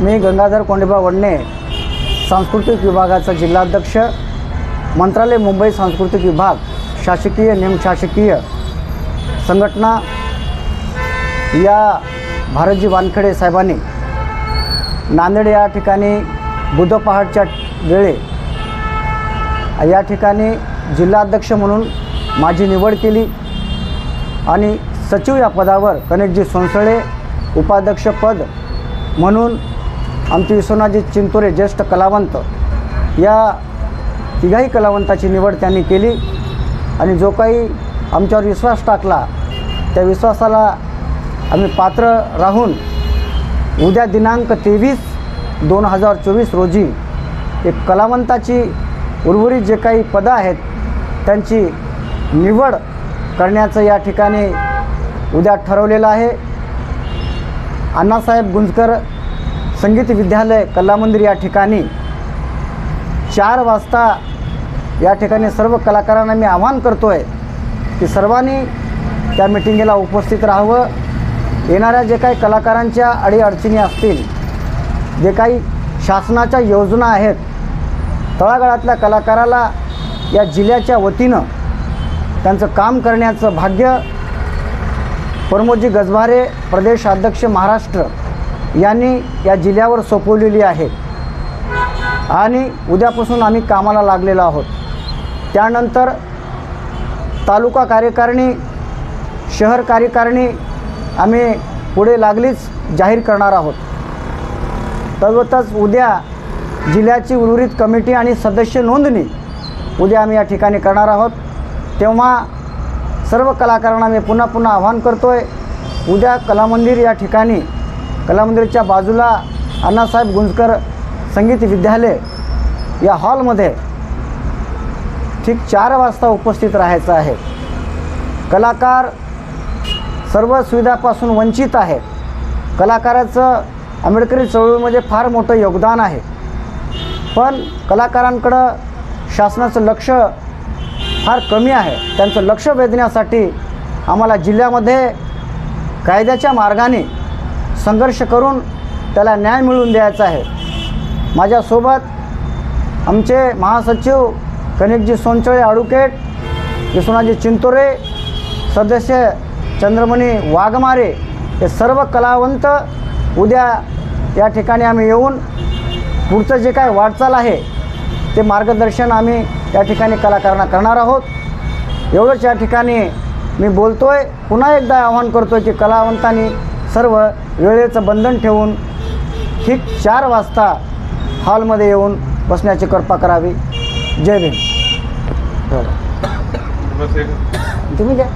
मी गंगाधर कोंडेबा वडणे सांस्कृतिक विभागाचा जिल्हाध्यक्ष मंत्रालय मुंबई सांस्कृतिक विभाग शासकीय निमशासकीय संघटना या भारतजी वानखेडे साहेबांनी नांदेड या ठिकाणी बुद्ध पहाडच्या वेळे या ठिकाणी जिल्हाध्यक्ष म्हणून माझी निवड केली आणि सचिव या पदावर कनेकजी सोनसळे उपाध्यक्षपद म्हणून आमचे विश्वनाथजी चिंतोरे ज्येष्ठ कलावंत. या तिघाही कलावंताची निवड त्यांनी केली आणि जो काही आमच्यावर विश्वास टाकला त्या विश्वासाला आम्ही पात्र राहून उद्या दिनांक तेवीस दोन हजार चोवीस रोजी एक कलावंताची उर्वरित जे काही पदं आहेत त्यांची निवड करण्याचं या ठिकाणी उद्या ठरवलेलं आहे. अण्णासाहेब गुंजकर संगीत विद्यालय कलामंदिर या ठिकाणी चार वाजता या ठिकाणी सर्व कलाकारांना मी आवाहन करतो आहे की सर्वांनी त्या मिटिंगेला उपस्थित राहावं. येणाऱ्या जे काही कलाकारांच्या अडीअडचणी असतील जे काही शासनाच्या योजना आहेत तळागाळातल्या कलाकाराला या जिल्ह्याच्या वतीनं त्यांचं काम करण्याचं भाग्य प्रमोदजी गजभारे प्रदेशाध्यक्ष महाराष्ट्र यांनी या जिल्ह्यावर सोपवलेली आहे. आणि उद्यापासून आम्ही कामाला लागलेलो आहोत. त्यानंतर तालुका कार्यकारिणी शहर कार्यकारिणी आम्ही पुढे लागलीच जाहीर करणार आहोत. तद्वतच उद्या जिल्ह्याची उर्वरित कमिटी आणि सदस्य नोंदणी उद्या आम्ही या ठिकाणी करणार आहोत. तेव्हा सर्व कलाकारांना मी पुन्हा पुन्हा आवाहन करतो आहे उद्या कलामंदिर या ठिकाणी कलामंदिरच्या बाजूला अण्णासाहेब गुंजकर संगीत विद्यालय या हॉलमध्ये ठीक चार वाजता उपस्थित राहायचं आहे. कलाकार सर्व सुविधापासून वंचित आहे कलाकाराचं आंबेडकरी चळवळीमध्ये फार मोठं योगदान आहे. पण कलाकारांकडं शासनाचं लक्ष फार कमी आहे. त्यांचं लक्ष वेधण्यासाठी आम्हाला जिल्ह्यामध्ये कायद्याच्या मार्गाने संघर्ष करून त्याला न्याय मिळवून द्यायचा आहे. माझ्यासोबत आमचे महासचिव कनिकजी सोनचळे अडुकेट विश्वनाथजी चिंतोरे सदस्य चंद्रमणी वाघमारे हे सर्व कलावंत उद्या या ठिकाणी आम्ही येऊन पुढचं जे काय वाटचाल आहे ते मार्गदर्शन आम्ही या ठिकाणी कलाकारांना करणार आहोत. एवढंच या ठिकाणी मी बोलतो आहे पुन्हा एकदा आवाहन करतो आहे की कलावंतांनी सर्व वेळेचं बंधन ठेवून ठीक चार वाजता हॉलमध्ये येऊन बसण्याची कृपा करावी. जय भीम. तुम्ही द्या